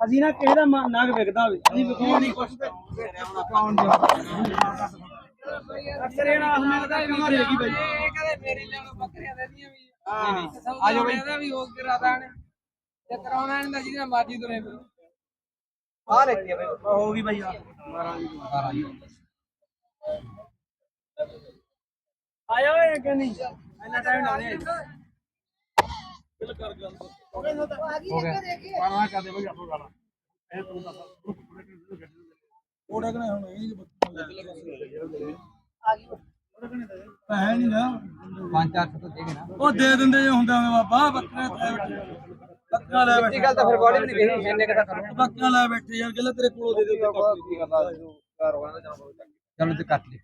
ਅਸੀਂ ਨਾ ਕਿਸੇ ਦਾ ਨਗ ਵਿਕਦਾ ਹੋਵੇ। ਅਸੀਂ ਵਿਕਾਉਣ ਕੁਛ ਤੇ ਵਿਕਾਉਣ ਦੇ ਅਕਸਰ ਇਹ ਨਾ ਹਮੇ ਦਾ ਕੰਮ ਰਹੇਗੀ ਬਾਈ। ਕਦੇ ਮੇਰੀ ਲੈਣੋ ਬੱਕਰੀਆਂ ਦੇਦੀਆਂ ਵੀ ਆ ਜਾਓ ਬਈ। ਵੀ ਹੋ ਕੇ ਰਾਤਾਂ ਨੇ ਤੇ ਕਰਾਉਣਾ ਇਹਨਾਂ ਦਾ ਜਿਹਦਾ ਮਰਜ਼ੀ ਤੁਰੇ ਆ ਲੈਤੀ ਬਾਈ ਹੋ ਗਈ ਬਾਈ ਆ 12 ਜੀ ਆਇਆ ਓਏ ਕਿ ਨਹੀਂ? ਇੰਨਾ ਟਾਈਮ ਨਾ ਲੈ ਉਹਦਾ ਕਨੇ ਹੁਣ ਇਹ ਹੈ ਨਹੀਂ ਨਾ 5-4 ਤੋਂ ਦੇਗੇ ਨਾ ਉਹ ਦੇ ਦਿੰਦੇ ਜੇ ਹੁੰਦਾ ਬਾਬਾ ਬੱਕਰੇ ਲੈ ਬੈਠੇ। ਬੱਕਰਾ ਲੈ ਬੈਠੇ। ਗੱਲ ਤਾਂ ਫਿਰ ਬੋਲੀ ਵੀ ਨਹੀਂ ਕਹੀ ਇੰਨੇ ਕਿਤਾ ਕਰੋ ਬੱਕਰਾ ਲੈ ਬੈਠੇ ਯਾਰ ਗੱਲਾਂ ਤੇਰੇ ਕੋਲ ਦੇ ਦੇ ਚਲੋ ਤੇ ਕੱਟ ਲਈ।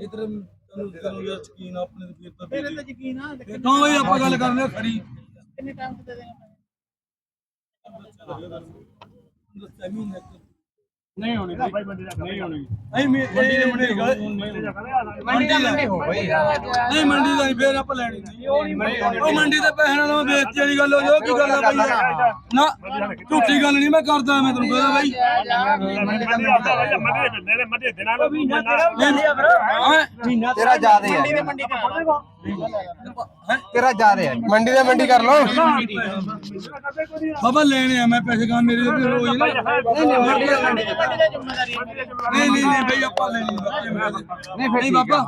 ਇਧਰ ਯਾਰ ਯਕੀਨ ਆਪਣੇ ਤੇ ਫਿਰ ਤਾਂ ਮੇਰੇ ਤੇ ਯਕੀਨ ਆ ਕਿਉਂ ਬਈ ਆਪਾਂ ਗੱਲ ਕਰਨੇ ਖਰੀ ਕਿੰਨੇ ਟਾਈਮ ਤੇ ਦੇ ਦੇਗਾ ਨਹੀਂ ਹੋਣੀ ਭਾਈ ਬੰਦੇ ਦਾ ਨਹੀਂ ਹੋਣੀ ਨਹੀਂ ਮੰਡੀ ਦਾ ਮੰਡੀ ਦਾ ਮੰਡੀ ਹੋ ਗਈ ਨਹੀਂ ਮੰਡੀ ਦਾ ਨਹੀਂ ਫੇਰ ਆਪਾਂ ਲੈਣੀ ਨਹੀਂ ਉਹ ਮੰਡੀ ਦੇ ਪੈਸੇ ਨਾਲ ਵੇਚਤੀ ਵਾਲੀ ਗੱਲ ਹੋ ਜੋ ਕੀ ਗੱਲ ਆ ਬਾਈ ਨਾ ਝੂਠੀ ਗੱਲ ਨਹੀਂ ਮੈਂ ਕਰਦਾ ਮੈਂ ਤੈਨੂੰ ਪਤਾ ਬਾਈ ਮਹੀਨਾ ਤੇਰਾ ਜ਼ਿਆਦੇ ਹੈ ਮੰਡੀ ਤੇ ਤੇਰਾ ਮੰਡੀ ਦੇ ਮੰਡੀ ਕਰ ਲੋ ਬਾਬਾ ਲੈਣੇ ਆ ਮੈਂ ਪੈਸੇ ਕਾ ਮੇਰੇ ਤੇ ਰੋਜ਼ ਨਾ। ਨਹੀਂ ਨਹੀਂ ਨਹੀਂ ਬਈ ਆਪਾਂ ਲੈਣੀ ਬੱਚੇ ਮੇਰੇ ਤੇ। ਨਹੀਂ ਫਿਰ ਨਹੀਂ ਬਾਬਾ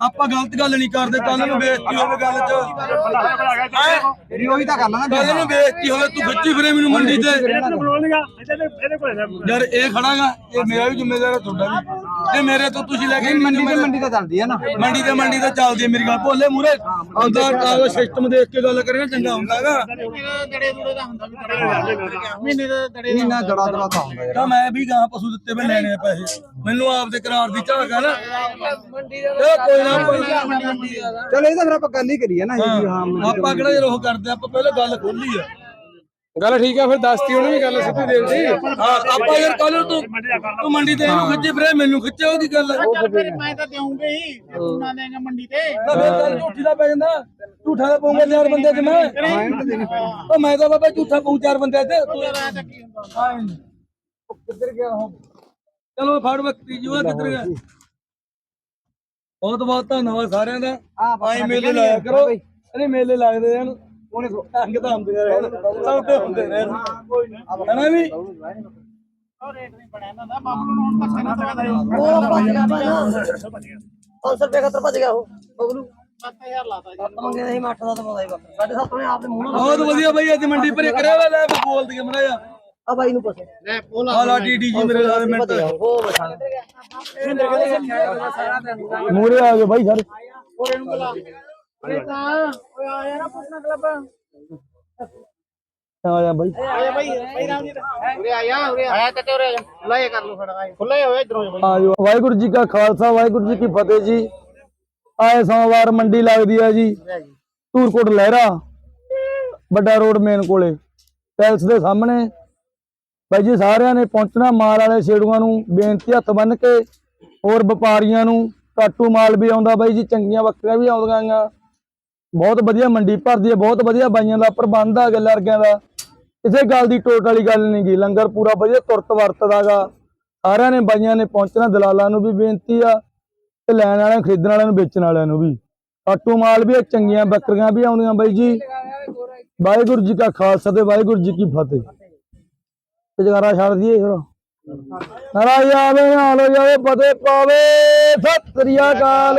ਆਪਾਂ ਗਲਤ ਗੱਲ ਨਹੀਂ ਕਰਦੇ ਕੱਲ ਨੂੰ ਬੇਇੱਜ਼ਤੀ ਹੋਵੇ ਗੱਲ 'ਚ? ਤੇਰੀ ਉਹੀ ਤਾਂ ਗੱਲ ਆ ਨਾ ਕੱਲ ਨੂੰ ਬੇਇੱਜ਼ਤੀ ਹੋਵੇ ਤੂੰ ਖਿੱਚੀ ਫਿਰੇ ਮੈਨੂੰ ਮੰਡੀ ਤੇ ਯਾਰ ਇਹ ਖੜਾਗਾ ਇਹ ਮੇਰਾ ਵੀ ਜ਼ਿੰਮੇਵਾਰ ਹੈ ਤੁਹਾਡਾ ਵੀ। ਇਹ ਮੇਰੇ ਤੋਂ ਤੁਸੀਂ ਲੈ ਕੇ ਮੰਡੀ ਤੇ ਮੰਡੀ ਤਾਂ ਚੱਲਦੀ ਹੈ ਨਾ। ਮੰਡੀ ਤੇ ਮੰਡੀ ਤੇ ਚੱਲਦੀ ਹੈ ਮੇਰੀ ਗੱਲ ਭੋਲੇ ਮੂਰੇ ਆਉਂਦਾ ਕਾਗੋ ਸਿਸਟਮ ਦੇਖ ਕੇ ਗੱਲ ਕਰੇ ਨਾ ਚੰਗਾ ਹੁੰਦਾਗਾ ਮਹੀਨਾ ਜੜਾ ਜੜਾ ਤਾਂ ਹੁੰਦਾ ਯਾਰ। ਤਾਂ ਮੈਂ ਵੀ ਗਾਂ ਪਸ਼ੂ ਦਿੱਤੇ ਮੈਂ ਲੈਣੇ ਪੈਸੇ। ਮੈਨੂੰ ਆਪਦੇ ਕਰਾਰ ਦੀ ਝਾਕ ਹੈ ਨਾ। ਮੰਡੀ ਇਹ ਕੋਈ ਨਾ ਆਪਾਂ- ਚਲੋ ਇਹ ਤਾਂ ਫਿਰ ਆਪਾਂ ਗੱਲ ਹੀ ਕਰੀਏ ਨਾ ਵੀ ਹਾਂ ਆਪਾਂ ਕਿਹੜਾ ਯਾਰ ਉਹ ਕਰਦੇ ਆਪਾਂ ਪਹਿਲਾਂ ਗੱਲ ਖੋਲੀ ਆ। ਗੱਲ ਠੀਕ ਆ ਫਿਰ ਦੱਸਤੀ ਉਹਨੇ ਵੀ ਗੱਲ ਸਿੱਧੀ ਦੇ ਦੀ ਹਾਂ ਆਪਾਂ ਯਾਰ ਕੱਲ ਨੂੰ ਤੂੰ ਤੂੰ ਮੰਡੀ ਤੇ ਇਹਨੂੰ ਖਿੱਚੇ ਫਿਰੇ ਮੈਨੂੰ ਖਿੱਚੇ ਉਹਦੀ ਗੱਲ। ਆ ਫਿਰ ਮੈਂ ਤਾਂ ਦੇਉਂਗੇ ਹੀ ਤੂੰ ਨਾ ਦੇਗਾ ਮੰਡੀ ਤੇ। ਤਾਂ ਫਿਰ ਗੱਲ ਝੂਠੀ ਦਾ ਪੈ ਜਾਂਦਾ। ਝੂਠਾ ਦਾ ਪਊਂਗਾ ਚਾਰ ਬੰਦੇ ਚ ਮੈਂ। ਉਹ ਮੈਂ ਤਾਂ ਬਾਬਾ ਝੂਠਾ ਪਊ ਚਾਰ ਬੰਦੇ ਤੇ ਤੂੰ ਤਾਂ ਕੀ ਹੁੰਦਾ। ਉਹ ਕਿੱਧਰ ਗਿਆ ਉਹ? ਚਲੋ ਫੜ ਬੱਕਰੀ ਜੂਆ ਕਿੱਧਰ ਗਿਆ? ਬਹੁਤ ਬਹੁਤ ਧੰਨਵਾਦ ਸਾਰਿਆਂ ਦਾ। ਆਏ ਮੇਲੇ ਲਾਇਆ ਕਰੋ। ਅਰੇ ਮੇਲੇ ਲੱਗਦੇ ਰਹਿਣ। ਉਹਨੇ ਅੰਗ ਤਾਂ ਹੁੰਦੇ ਰਹਿਣ ਸੌਦੇ ਹੁੰਦੇ ਰਹਿਣ ਹਨਾ ਵੀ ਉਹ ਰੇਟ ਨਹੀਂ ਬਣਿਆ ਨਾ। ਬਾਬੂ ਨੂੰ ਹੁਣ ਧੱਕੇ ਨਾ ਸਕਦਾ ਉਹ ਭੱਜ ਗਿਆ ਭਾਈ 500 ਰੁਪਏ ਖਤਰ ਭੱਜ ਗਿਆ ਉਹ। ਬਬਲੂ। 7000 ਲਾਤਾ ਜੀ ਸੱਤ ਮੰਗੇ ਨਹੀਂ ਮੈਂ ਅੱਠ ਦਾ ਤਾਂ ਪਤਾ ਹੀ ਬੱਕਰ ਸਾਡੇ ਸੱਤ ਨੇ ਆਪਦੇ ਮੂੰਹ ਨਾਲ ਬਹੁਤ ਵਧੀਆ ਬਈ ਅੱਜ ਮੰਡੀ ਭਰੇ ਕਰਿਆ ਵਾ ਲੈ ਬੋਲ ਦੀ ਮੜਾ ਜਾ ਆ ਬਾਈ ਨੂੰ ਪੁੱਛ। ਲੈ ਪੋਲਾ ਆ। ਲਾ ਡੀ ਜੀ ਮੇਰੇ ਨਾਲ ਮਿੰਟ। ਉਹ ਬਚਾ ਮੂਰੇ ਆ। ਗਏ ਬਾਈ ਸਾਰੇ। ਕੋਰੇ ਨੂੰ ਬੁਲਾ। ਆ ਜਾ ਬਾਈ। ਵਾਹਿਗੁਰੂ ਜੀ ਕਾ ਖਾਲਸਾ ਵਾਹਿਗੁਰੂ ਜੀ ਕੀ ਫਤਿਹ ਜੀ। ਆਏ ਸੋਮਵਾਰ ਮੰਡੀ ਲੱਗਦੀ ਹੈ ਜੀ। ਧੂਰਕੋਟ ਲਹਿਰਾ ਵੱਡਾ ਰੋਡ ਮੇਨ ਕੋਲੇ। ਪੈਲਸ ਦੇ ਸਾਹਮਣੇ। ਬਾਈ ਜੀ ਸਾਰਿਆਂ ਨੇ ਪਹੁੰਚਣਾ ਮਾਲ ਵਾਲੇ ਛੇੜੂਆਂ ਨੂੰ ਬੇਨਤੀ ਹੱਥ ਬੰਨ ਕੇ। ਹੋਰ ਵਪਾਰੀਆਂ ਨੂੰ ਕਾਟੂ ਮਾਲ ਵੀ ਆਉਂਦਾ ਬਾਈ ਜੀ ਚੰਗੀਆਂ ਬੱਕਰੀਆਂ ਵੀ ਆਉਂਦੀਆਂ ਗਾ ਬਹੁਤ ਵਧੀਆ ਮੰਡੀ ਭਰਦੀ ਹੈ, ਬਹੁਤ ਵਧੀਆ ਬਾਈਆਂ ਦਾ ਪ੍ਰਬੰਧ ਆ ਗੱਲਾਂ ਵਰਗਿਆਂ ਦਾ। ਕਿਸੇ ਗੱਲ ਦੀ ਟੋਟ ਵਾਲੀ ਗੱਲ ਨਹੀਂ ਗੀ, ਲੰਗਰ ਪੂਰਾ ਵਧੀਆ ਤੁਰਤ ਵਰਤਦਾਗਾ। ਸਾਰਿਆਂ ਨੇ ਬਾਈਆਂ ਨੇ ਪਹੁੰਚਣਾ, ਦਲਾਲਾਂ ਨੂੰ ਵੀ ਬੇਨਤੀ ਆ, ਤੇ ਲੈਣ ਵਾਲਿਆਂ, ਖਰੀਦਣ ਵਾਲਿਆਂ ਨੂੰ, ਵੇਚਣ ਵਾਲਿਆਂ ਨੂੰ ਵੀ। ਕਾਟੂ ਮਾਲ ਵੀ ਚੰਗੀਆਂ ਬੱਕਰੀਆਂ ਵੀ ਆਉਂਦੀਆਂ ਬਾਈ ਜੀ। ਵਾਹਿਗੁਰੂ ਜੀ ਕਾ ਖਾਲਸਾ ਤੇ ਵਾਹਿਗੁਰੂ ਜੀ ਕੀ ਫਤਿਹ। ਤੇ ਜਗਾਰਾ ਛੱਡ ਦਈਏ ਫਿਰ। ਨਾਰਾਇਣ ਆਵੇ ਹਾਲੋ ਜਾਵੇ ਫਤਿਹ ਪਾਵੇ। ਸਤਿ ਸ੍ਰੀ ਅਕਾਲ।